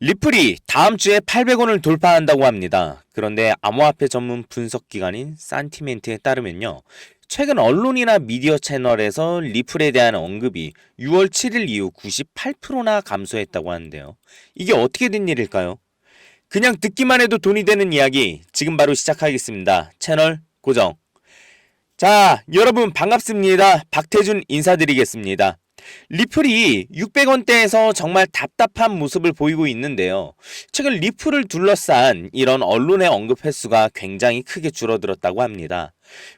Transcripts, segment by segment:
리플이 다음 주에 800원을 돌파한다고 합니다. 그런데 암호화폐 전문 분석 기관인 산티멘트에 따르면요. 최근 언론이나 미디어 채널에서 리플에 대한 언급이 6월 7일 이후 98%나 감소했다고 하는데요. 이게 어떻게 된 일일까요? 그냥 듣기만 해도 돈이 되는 이야기 지금 바로 시작하겠습니다. 채널 고정. 자, 여러분 반갑습니다. 박태준 인사드리겠습니다. 리플이 600원대에서 정말 답답한 모습을 보이고 있는데요. 최근 리플을 둘러싼 이런 언론의 언급 횟수가 굉장히 크게 줄어들었다고 합니다.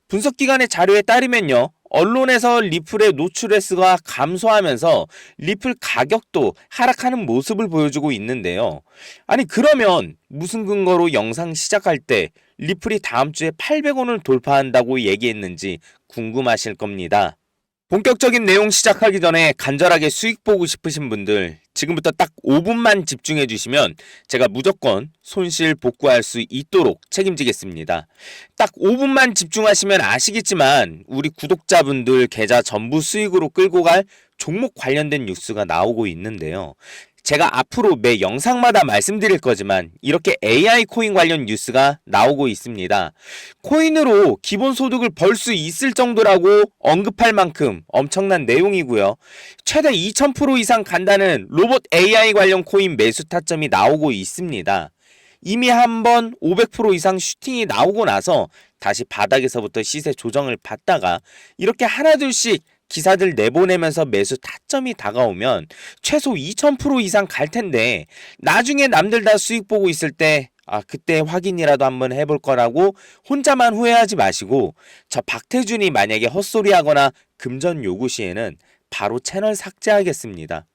분석기관의 자료에 따르면요. 언론에서 리플의 노출 횟수가 감소하면서 리플 가격도 하락하는 모습을 보여주고 있는데요. 아니 그러면 무슨 근거로 영상 시작할 때 리플이 다음 주에 800원을 돌파한다고 얘기했는지 궁금하실 겁니다. 본격적인 내용 시작하기 전에 간절하게 수익 보고 싶으신 분들 지금부터 딱 5분만 집중해 주시면 제가 무조건 손실 복구할 수 있도록 책임지겠습니다. 딱 5분만 집중하시면 아시겠지만 우리 구독자분들 계좌 전부 수익으로 끌고 갈 종목 관련된 뉴스가 나오고 있는데요. 제가 앞으로 매 영상마다 말씀드릴 거지만 이렇게 AI 코인 관련 뉴스가 나오고 있습니다. 코인으로 기본 소득을 벌 수 있을 정도라고 언급할 만큼 엄청난 내용이고요. 최대 2000% 이상 간다는 로봇 AI 관련 코인 매수 타점이 나오고 있습니다. 이미 한 번 500% 이상 슈팅이 나오고 나서 다시 바닥에서부터 시세 조정을 받다가 이렇게 하나둘씩 기사들 내보내면서 매수 타점이 다가오면 최소 2000% 이상 갈 텐데 나중에 남들 다 수익 보고 있을 때 아, 그때 확인이라도 한번 해볼 거라고 혼자만 후회하지 마시고 저 박태준이 만약에 헛소리 하거나 금전 요구 시에는 바로 채널 삭제하겠습니다.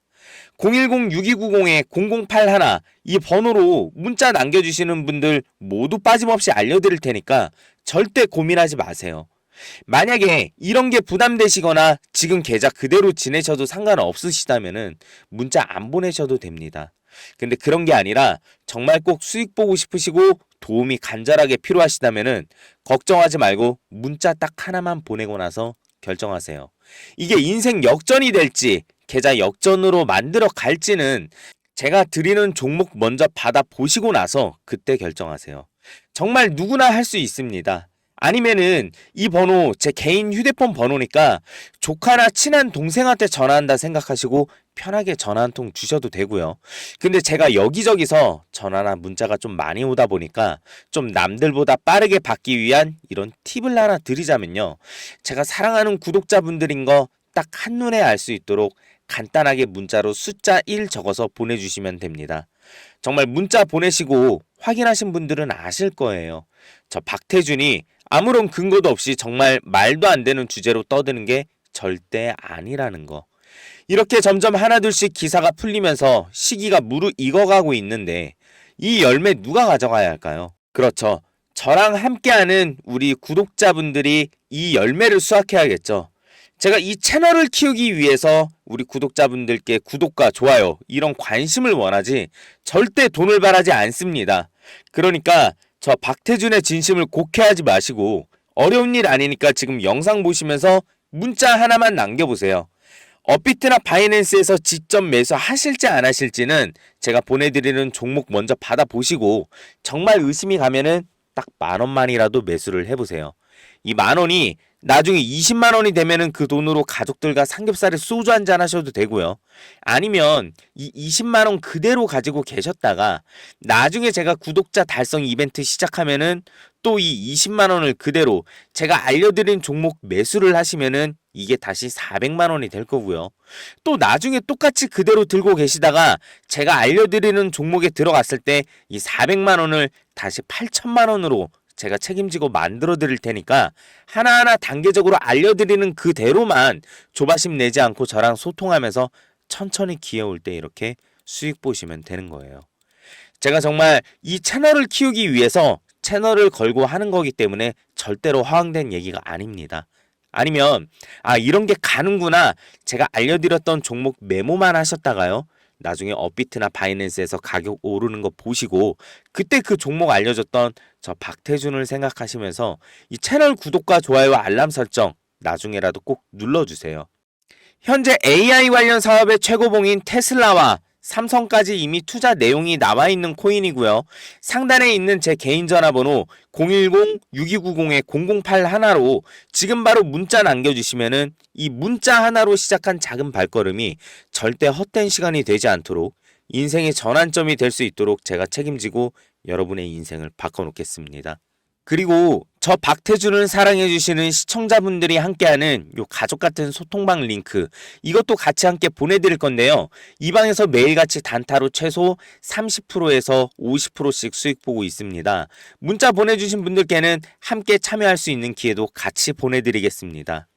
010-6290-0081 이 번호로 문자 남겨주시는 분들 모두 빠짐없이 알려드릴 테니까 절대 고민하지 마세요. 만약에 이런 게 부담되시거나 지금 계좌 그대로 지내셔도 상관없으시다면은 문자 안 보내셔도 됩니다. 근데 그런 게 아니라 정말 꼭 수익 보고 싶으시고 도움이 간절하게 필요하시다면은 걱정하지 말고 문자 딱 하나만 보내고 나서 결정하세요. 이게 인생 역전이 될지 계좌 역전으로 만들어 갈지는 제가 드리는 종목 먼저 받아 보시고 나서 그때 결정하세요. 정말 누구나 할 수 있습니다. 아니면은 이 번호 제 개인 휴대폰 번호니까 조카나 친한 동생한테 전화한다 생각하시고 편하게 전화 한 통 주셔도 되고요. 근데 제가 여기저기서 전화나 문자가 좀 많이 오다 보니까 좀 남들보다 빠르게 받기 위한 이런 팁을 하나 드리자면요. 제가 사랑하는 구독자분들인 거 딱 한눈에 알 수 있도록 간단하게 문자로 숫자 1 적어서 보내주시면 됩니다. 정말 문자 보내시고 확인하신 분들은 아실 거예요. 저 박태준이 아무런 근거도 없이 정말 말도 안 되는 주제로 떠드는 게 절대 아니라는 거. 이렇게 점점 하나둘씩 기사가 풀리면서 시기가 무르익어가고 있는데 이 열매 누가 가져가야 할까요? 그렇죠. 저랑 함께하는 우리 구독자분들이 이 열매를 수확해야겠죠. 제가 이 채널을 키우기 위해서 우리 구독자분들께 구독과 좋아요 이런 관심을 원하지 절대 돈을 바라지 않습니다. 그러니까 저 박태준의 진심을 곡해하지 마시고 어려운 일 아니니까 지금 영상 보시면서 문자 하나만 남겨보세요. 업비트나 바이낸스에서 직접 매수하실지 안 하실지는 제가 보내드리는 종목 먼저 받아보시고 정말 의심이 가면은 딱 만 원만이라도 매수를 해보세요. 이 만 원이 나중에 20만 원이 되면은 그 돈으로 가족들과 삼겹살에 소주 한 잔 하셔도 되고요. 아니면 이 20만 원 그대로 가지고 계셨다가 나중에 제가 구독자 달성 이벤트 시작하면은 또 이 20만 원을 그대로 제가 알려드린 종목 매수를 하시면은 이게 다시 400만 원이 될 거고요. 또 나중에 똑같이 그대로 들고 계시다가 제가 알려드리는 종목에 들어갔을 때 이 400만 원을 다시 8천만 원으로 제가 책임지고 만들어 드릴 테니까 하나하나 단계적으로 알려드리는 그대로만 조바심 내지 않고 저랑 소통하면서 천천히 기회 올 때 이렇게 수익 보시면 되는 거예요. 제가 정말 이 채널을 키우기 위해서 채널을 걸고 하는 거기 때문에 절대로 허황된 얘기가 아닙니다. 아니면 아 이런 게 가는구나 제가 알려드렸던 종목 메모만 하셨다가요 나중에 업비트나 바이낸스에서 가격 오르는 거 보시고 그때 그 종목 알려줬던 저 박태준을 생각하시면서 이 채널 구독과 좋아요와 알람 설정 나중에라도 꼭 눌러주세요. 현재 AI 관련 사업의 최고봉인 테슬라와 삼성까지 이미 투자 내용이 나와 있는 코인이고요. 상단에 있는 제 개인 전화번호 010-6290-008 하나로 지금 바로 문자 남겨주시면은 이 문자 하나로 시작한 작은 발걸음이 절대 헛된 시간이 되지 않도록 인생의 전환점이 될 수 있도록 제가 책임지고 여러분의 인생을 바꿔놓겠습니다. 그리고 저 박태준을 사랑해주시는 시청자분들이 함께하는 요 가족 같은 소통방 링크 이것도 같이 함께 보내드릴 건데요. 이 방에서 매일같이 단타로 최소 30%에서 50%씩 수익 보고 있습니다. 문자 보내주신 분들께는 함께 참여할 수 있는 기회도 같이 보내드리겠습니다.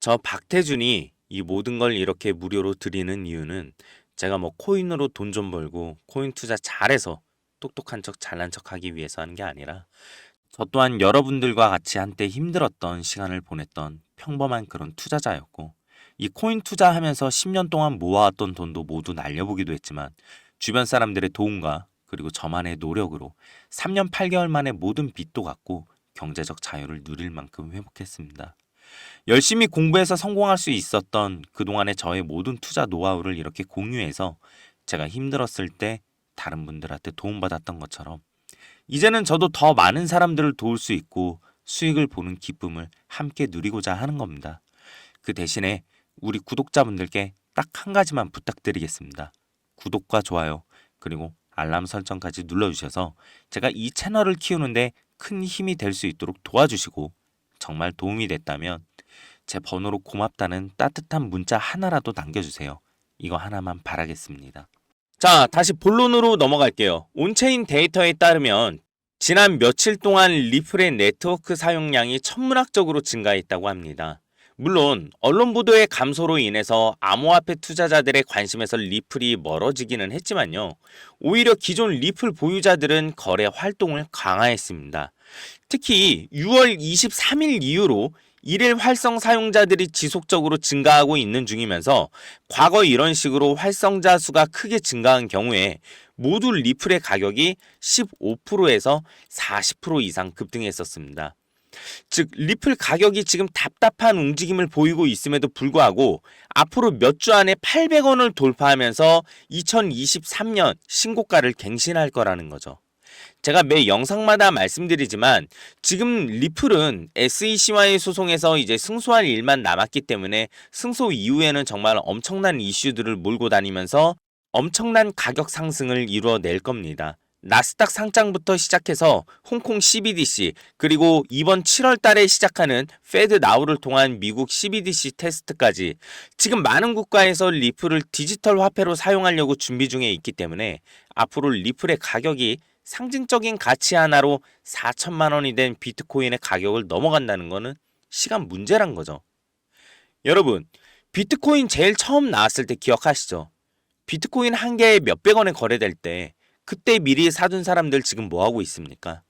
저 박태준이 이 모든 걸 이렇게 무료로 드리는 이유는 제가 뭐 코인으로 돈 좀 벌고 코인 투자 잘해서 똑똑한 척 잘난 척 하기 위해서 하는 게 아니라 저 또한 여러분들과 같이 한때 힘들었던 시간을 보냈던 평범한 그런 투자자였고 이 코인 투자하면서 10년 동안 모아왔던 돈도 모두 날려보기도 했지만 주변 사람들의 도움과 그리고 저만의 노력으로 3년 8개월 만에 모든 빚도 갚고 경제적 자유를 누릴 만큼 회복했습니다. 열심히 공부해서 성공할 수 있었던 그동안의 저의 모든 투자 노하우를 이렇게 공유해서 제가 힘들었을 때 다른 분들한테 도움받았던 것처럼 이제는 저도 더 많은 사람들을 도울 수 있고 수익을 보는 기쁨을 함께 누리고자 하는 겁니다. 그 대신에 우리 구독자분들께 딱 한 가지만 부탁드리겠습니다. 구독과 좋아요 그리고 알람 설정까지 눌러주셔서 제가 이 채널을 키우는데 큰 힘이 될 수 있도록 도와주시고 정말 도움이 됐다면 제 번호로 고맙다는 따뜻한 문자 하나라도 남겨주세요. 이거 하나만 바라겠습니다. 자, 다시 본론으로 넘어갈게요. 온체인 데이터에 따르면 지난 며칠 동안 리플의 네트워크 사용량이 천문학적으로 증가했다고 합니다. 물론 언론 보도의 감소로 인해서 암호화폐 투자자들의 관심에서 리플이 멀어지기는 했지만요. 오히려 기존 리플 보유자들은 거래 활동을 강화했습니다. 특히 6월 23일 이후로 일일 활성 사용자들이 지속적으로 증가하고 있는 중이면서 과거 이런 식으로 활성자 수가 크게 증가한 경우에 모두 리플의 가격이 15%에서 40% 이상 급등했었습니다. 즉 리플 가격이 지금 답답한 움직임을 보이고 있음에도 불구하고 앞으로 몇 주 안에 800원을 돌파하면서 2023년 신고가를 갱신할 거라는 거죠. 제가 매 영상마다 말씀드리지만 지금 리플은 SEC와의 소송에서 이제 승소할 일만 남았기 때문에 승소 이후에는 정말 엄청난 이슈들을 몰고 다니면서 엄청난 가격 상승을 이루어낼 겁니다. 나스닥 상장부터 시작해서 홍콩 CBDC 그리고 이번 7월 달에 시작하는 페드 나우를 통한 미국 CBDC 테스트까지 지금 많은 국가에서 리플을 디지털 화폐로 사용하려고 준비 중에 있기 때문에 앞으로 리플의 가격이 상징적인 가치 하나로 4천만 원이 된 비트코인의 가격을 넘어간다는 것은 시간 문제란 거죠. 여러분, 비트코인 제일 처음 나왔을 때 기억하시죠? 비트코인 한 개에 몇백 원에 거래될 때 그때 미리 사둔 사람들 지금 뭐 하고 있습니까?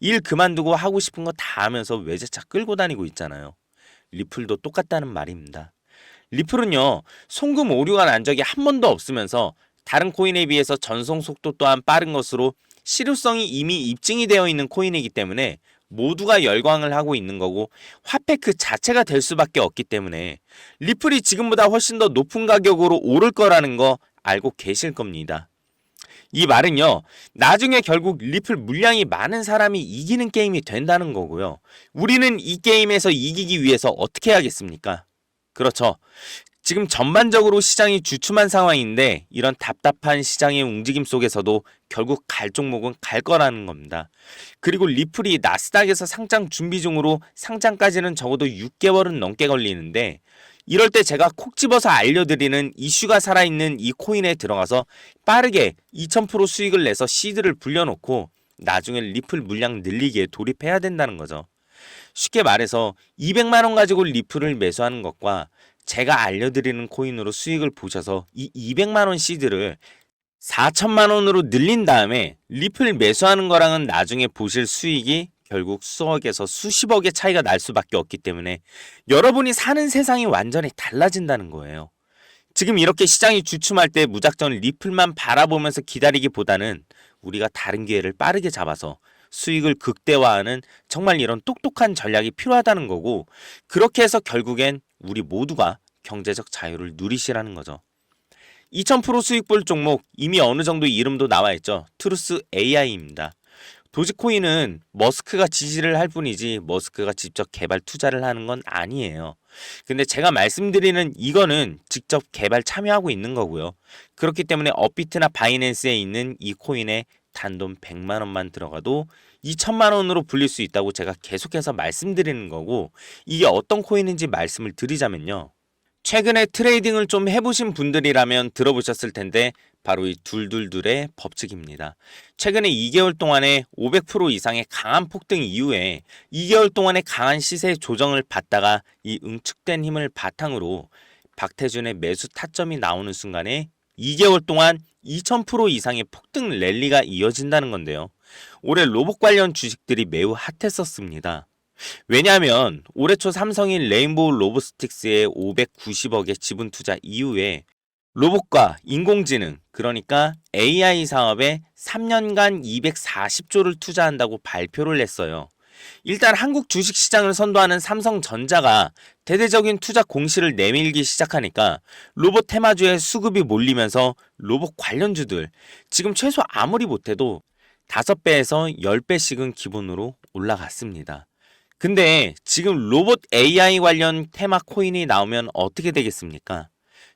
일 그만두고 하고 싶은 거 다 하면서 외제차 끌고 다니고 있잖아요. 리플도 똑같다는 말입니다. 리플은요, 송금 오류가 난 적이 한 번도 없으면서 다른 코인에 비해서 전송 속도 또한 빠른 것으로 실효성이 이미 입증이 되어 있는 코인이기 때문에 모두가 열광을 하고 있는 거고 화폐 그 자체가 될 수밖에 없기 때문에 리플이 지금보다 훨씬 더 높은 가격으로 오를 거라는 거 알고 계실 겁니다. 이 말은요, 나중에 결국 리플 물량이 많은 사람이 이기는 게임이 된다는 거고요. 우리는 이 게임에서 이기기 위해서 어떻게 해야겠습니까? 그렇죠. 지금 전반적으로 시장이 주춤한 상황인데 이런 답답한 시장의 움직임 속에서도 결국 갈 종목은 갈 거라는 겁니다. 그리고 리플이 나스닥에서 상장 준비 중으로 상장까지는 적어도 6개월은 넘게 걸리는데 이럴 때 제가 콕 집어서 알려드리는 이슈가 살아있는 이 코인에 들어가서 빠르게 2000% 수익을 내서 시드를 불려놓고 나중에 리플 물량 늘리기에 돌입해야 된다는 거죠. 쉽게 말해서 200만원 가지고 리플을 매수하는 것과 제가 알려드리는 코인으로 수익을 보셔서 이 200만원 시드를 4천만원으로 늘린 다음에 리플 매수하는 거랑은 나중에 보실 수익이 결국 수억에서 수십억의 차이가 날 수밖에 없기 때문에 여러분이 사는 세상이 완전히 달라진다는 거예요. 지금 이렇게 시장이 주춤할 때 무작정 리플만 바라보면서 기다리기보다는 우리가 다른 기회를 빠르게 잡아서 수익을 극대화하는 정말 이런 똑똑한 전략이 필요하다는 거고 그렇게 해서 결국엔 우리 모두가 경제적 자유를 누리시라는 거죠. 2000% 수익 볼 종목 이미 어느 정도 이름도 나와 있죠. 트루스 AI입니다. 도지코인은 머스크가 지지를 할 뿐이지 머스크가 직접 개발 투자를 하는 건 아니에요. 근데 제가 말씀드리는 이거는 직접 개발 참여하고 있는 거고요. 그렇기 때문에 업비트나 바이낸스에 있는 이 코인에 단돈 100만 원만 들어가도 2천만 원으로 불릴 수 있다고 제가 계속해서 말씀드리는 거고 이게 어떤 코인인지 말씀을 드리자면요. 최근에 트레이딩을 좀 해보신 분들이라면 들어보셨을 텐데 바로 이 둘둘둘의 법칙입니다. 최근에 2개월 동안에 500% 이상의 강한 폭등 이후에 2개월 동안의 강한 시세 조정을 받다가 이 응축된 힘을 바탕으로 박태준의 매수 타점이 나오는 순간에 2개월 동안 2000% 이상의 폭등 랠리가 이어진다는 건데요. 올해 로봇 관련 주식들이 매우 핫했었습니다. 왜냐하면 올해 초 삼성인 레인보우 로보스틱스의 590억의 지분 투자 이후에 로봇과 인공지능 그러니까 AI 사업에 3년간 240조를 투자한다고 발표를 했어요. 일단 한국 주식 시장을 선도하는 삼성전자가 대대적인 투자 공시를 내밀기 시작하니까 로봇 테마주의 수급이 몰리면서 로봇 관련주들 지금 최소 아무리 못해도 5배에서 10배씩은 기본으로 올라갔습니다. 근데 지금 로봇 AI 관련 테마 코인이 나오면 어떻게 되겠습니까?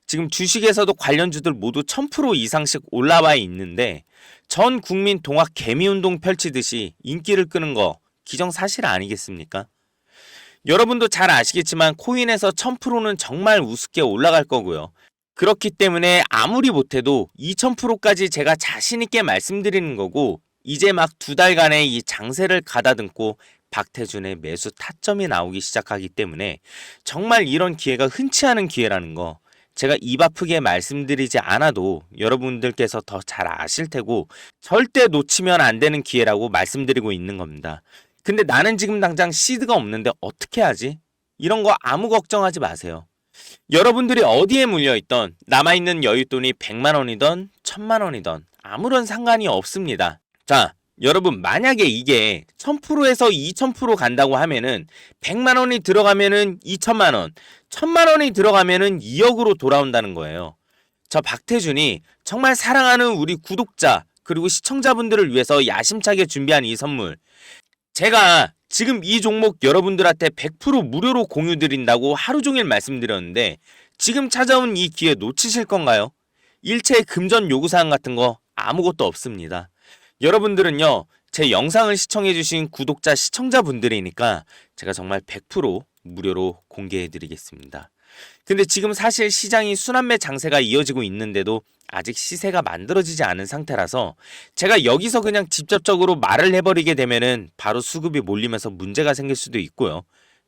지금 주식에서도 관련주들 모두 1000% 이상씩 올라와 있는데 전 국민 동학 개미운동 펼치듯이 인기를 끄는 거 기정사실 아니겠습니까? 여러분도 잘 아시겠지만 코인에서 1000%는 정말 우습게 올라갈 거고요. 그렇기 때문에 아무리 못해도 2000%까지 제가 자신있게 말씀드리는 거고 이제 막 두 달간의 이 장세를 가다듬고 박태준의 매수 타점이 나오기 시작하기 때문에 정말 이런 기회가 흔치 않은 기회라는 거 제가 입 아프게 말씀드리지 않아도 여러분들께서 더 잘 아실 테고 절대 놓치면 안 되는 기회라고 말씀드리고 있는 겁니다. 근데 나는 지금 당장 시드가 없는데 어떻게 하지? 이런 거 아무 걱정하지 마세요. 여러분들이 어디에 물려있던 남아있는 여윳돈이 100만 원이던 1000만 원이던 아무런 상관이 없습니다. 자, 여러분 만약에 이게 1000%에서 2000% 간다고 하면은 100만 원이 들어가면은 2천만 원, 1000만 원이 들어가면은 2억으로 돌아온다는 거예요. 저 박태준이 정말 사랑하는 우리 구독자 그리고 시청자분들을 위해서 야심차게 준비한 이 선물 제가 지금 이 종목 여러분들한테 100% 무료로 공유 드린다고 하루 종일 말씀드렸는데 지금 찾아온 이 기회 놓치실 건가요? 일체 금전 요구사항 같은 거 아무것도 없습니다. 여러분들은요, 제 영상을 시청해주신 구독자, 시청자분들이니까 제가 정말 100% 무료로 공개해드리겠습니다. 근데 지금 사실 시장이 순환매 장세가 이어지고 있는데도 아직 시세가 만들어지지 않은 상태라서 제가 여기서 그냥 직접적으로 말을 해버리게 되면은 바로 수급이 몰리면서 문제가 생길 수도 있고요.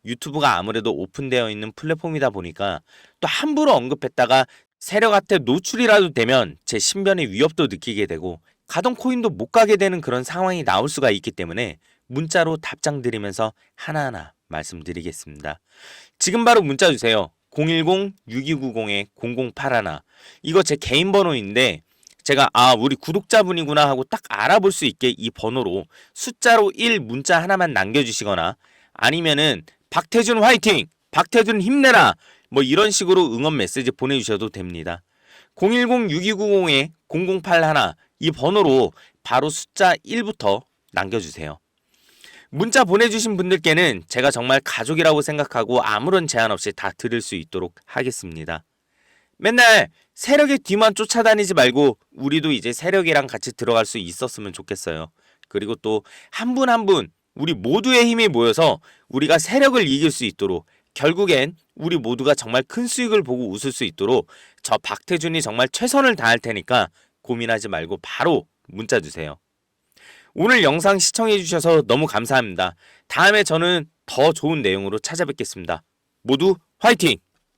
유튜브가 아무래도 오픈되어 있는 플랫폼이다 보니까 또 함부로 언급했다가 세력한테 노출이라도 되면 제 신변의 위협도 느끼게 되고 가동 코인도 못 가게 되는 그런 상황이 나올 수가 있기 때문에 문자로 답장 드리면서 하나하나 말씀드리겠습니다. 지금 바로 문자 주세요. 010-6290-0081 이거 제 개인 번호인데 제가 아 우리 구독자분이구나 하고 딱 알아볼 수 있게 이 번호로 숫자로 1 문자 하나만 남겨주시거나 아니면은 박태준 화이팅! 박태준 힘내라! 뭐 이런 식으로 응원 메시지 보내주셔도 됩니다. 010-6290-0081 이 번호로 바로 숫자 1부터 남겨주세요. 문자 보내주신 분들께는 제가 정말 가족이라고 생각하고 아무런 제한 없이 다 드릴 수 있도록 하겠습니다. 맨날 세력의 뒤만 쫓아다니지 말고 우리도 이제 세력이랑 같이 들어갈 수 있었으면 좋겠어요. 그리고 또 한 분 한 분 우리 모두의 힘이 모여서 우리가 세력을 이길 수 있도록 결국엔 우리 모두가 정말 큰 수익을 보고 웃을 수 있도록 저 박태준이 정말 최선을 다할 테니까 고민하지 말고 바로 문자 주세요. 오늘 영상 시청해주셔서 너무 감사합니다. 다음에 저는 더 좋은 내용으로 찾아뵙겠습니다. 모두 화이팅!